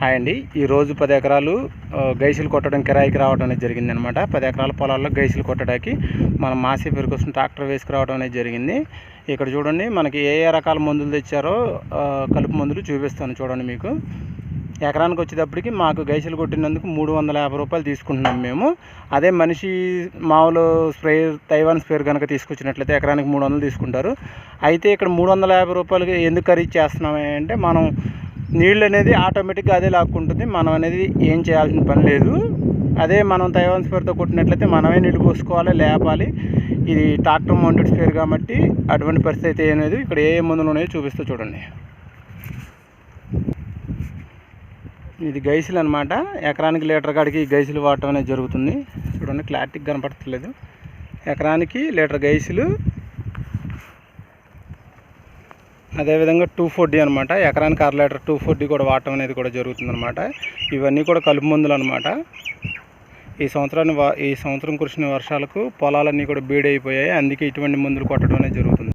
Hi అండి. ఈరోజు పది ఎకరాలు గైసులు కొట్టడం కిరాయికి రావడం అనేది జరిగింది అనమాట పది ఎకరాల పొలాల్లో గైసులు కొట్టడానికి మనం మాసీ పేరు కోసం ట్రాక్టర్ వేసుకురావడం అనేది జరిగింది. ఇక్కడ చూడండి మనకి ఏ ఏ రకాల మందులు తెచ్చారో కలుపు మందులు చూపిస్తాను చూడండి మీకు. ఎకరానికి వచ్చేటప్పటికి మాకు గైసులు కొట్టినందుకు మూడు వందల యాభై రూపాయలు తీసుకుంటున్నాం మేము. అదే మనిషి మామూలు స్ప్రే తైవాన్ స్ప్రేర్ కనుక తీసుకొచ్చినట్లయితే ఎకరానికి మూడు వందలు తీసుకుంటారు. అయితే ఇక్కడ మూడు వందల యాభై రూపాయలకి ఎందుకు ఖరీదు చేస్తున్నామంటే అంటే మనం నీళ్ళు అనేది ఆటోమేటిక్గా అదే లాక్కుంటుంది. మనం అనేది ఏం చేయాల్సిన పని లేదు. అదే మనం తైవాన్ స్పేర్తో కొట్టినట్లయితే మనమే నీళ్ళు పోసుకోవాలి లేపాలి. ఇది ట్రాక్టర్ మౌంటెడ్ స్పేర్ కాబట్టి అటువంటి పరిస్థితి అనేది ఇక్కడ ఏ మందులు ఉన్నాయో చూపిస్తూ చూడండి. ఇది గైసులు అనమాట ఎకరానికి లీటర్ కాడికి గైసులు వాడటం అనేది జరుగుతుంది. చూడండి క్లారిటీగా కనపడట్లేదు. ఎకరానికి లీటర్ గైసులు అదేవిధంగా టూ ఫోర్టీ అనమాట ఎకరానికి అర లీటర్ టూ ఫోర్టీ కూడా వాడటం అనేది కూడా జరుగుతుంది అనమాట ఇవన్నీ కూడా కలుపు మందులు అనమాట ఈ సంవత్సరాన్ని వా ఈ సంవత్సరం కురిసిన వర్షాలకు పొలాలన్నీ కూడా బీడైపోయాయి. అందుకే ఇటువంటి మందులు కొట్టడం అనేది జరుగుతుంది.